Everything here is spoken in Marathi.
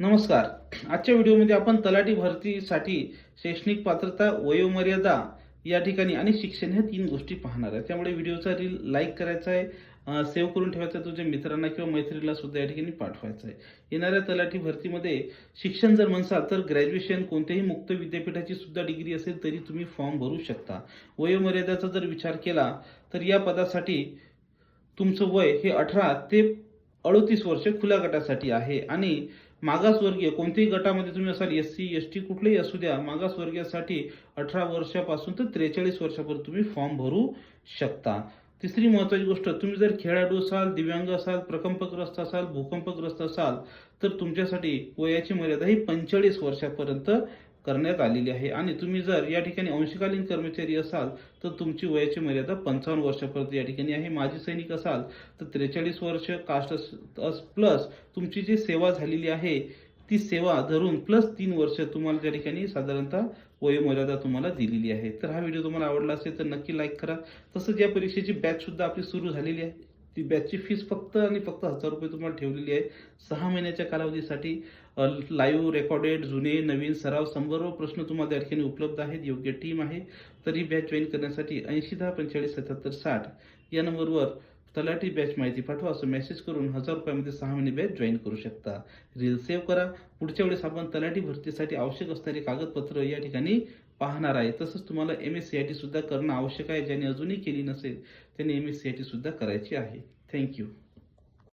नमस्कार. आजच्या व्हिडिओमध्ये आपण तलाठी भरतीसाठी शैक्षणिक पात्रता वयोमर्यादा या ठिकाणी आणि शिक्षण ह्या तीन गोष्टी पाहणार आहे. त्यामुळे व्हिडिओचा रील लाईक करायचा आहे सेव्ह करून ठेवायचा आहे तुझ्या मित्रांना किंवा मैत्रिणीला सुद्धा या ठिकाणी पाठवायचं आहे. येणाऱ्या तलाठी भरतीमध्ये शिक्षण जर म्हणसाल तर ग्रॅज्युएशन कोणत्याही मुक्त विद्यापीठाची सुद्धा डिग्री असेल तरी तुम्ही फॉर्म भरू शकता. वयोमर्यादाचा जर विचार केला तर या पदासाठी तुमचं वय हे अठरा ते अडतीस वर्ष खुल्या गटासाठी आहे. आणि मागासवर्गीय कोणत्याही गटामध्ये तुम्ही असाल एस सी एस टी कुठलेही असू द्या मागासवर्गीयासाठी अठरा वर्षापासून तर त्रेचाळीस वर्षापर्यंत तुम्ही फॉर्म भरू शकता. तिसरी महत्त्वाची गोष्ट तुम्ही जर खेळाडू असाल दिव्यांग असाल प्रकंपग्रस्त असाल भूकंपग्रस्त असाल तर तुमच्यासाठी वयाची मर्यादा ही पंचेचाळीस वर्षापर्यंत करण्यात आलेली आहे. आणि तुम्ही जर या ठिकाणी अंशकालीन कर्मचारी असाल तर तुमची वयाची मर्यादा पंचावन्न वर्षापर्यंत या ठिकाणी आहे. माजी सैनिक असाल तर त्रेचाळीस वर्ष कास्ट प्लस तुमची जी सेवा झालेली आहे ती सेवा धरून प्लस तीन वर्ष तुम्हाला त्या ठिकाणी साधारणतः वयोमर्यादा तुम्हाला दिलेली आहे. तर हा व्हिडिओ तुम्हाला आवडला असेल तर नक्की लाईक करा. तसंच या परीक्षेची बॅच सुद्धा आपली सुरू झालेली आहे. ती बॅचची फीस फक्त आणि फक्त हजार रुपये तुम्हाला ठेवलेली आहे. सहा महिन्याच्या कालावधीसाठी लाईव्ह रेकॉर्डेड जुने नवीन सराव संभर प्रश्न तुम्हाला त्या ठिकाणी उपलब्ध आहेत. योग्य टीम आहे. तर ही बॅच जॉईन करण्यासाठी ऐंशी दहा पंचेचाळीस सत्याहत्तर साठ या नंबरवर तलाठी बॅच माहिती पाठवा असं मेसेज करून हजार रुपयामध्ये सहा महिने बॅच जॉईन करू शकता. रील सेव्ह करा. पुढच्या वेळेस आपण तलाठी भरतीसाठी आवश्यक असणारी कागदपत्र या ठिकाणी पाहणार आहे. तसंच तुम्हाला M S C I T सुद्धा करणं आवश्यक आहे ज्याने अजूनही केली नसेल त्याने M S C I T सुद्धा करायची आहे. थँक्यू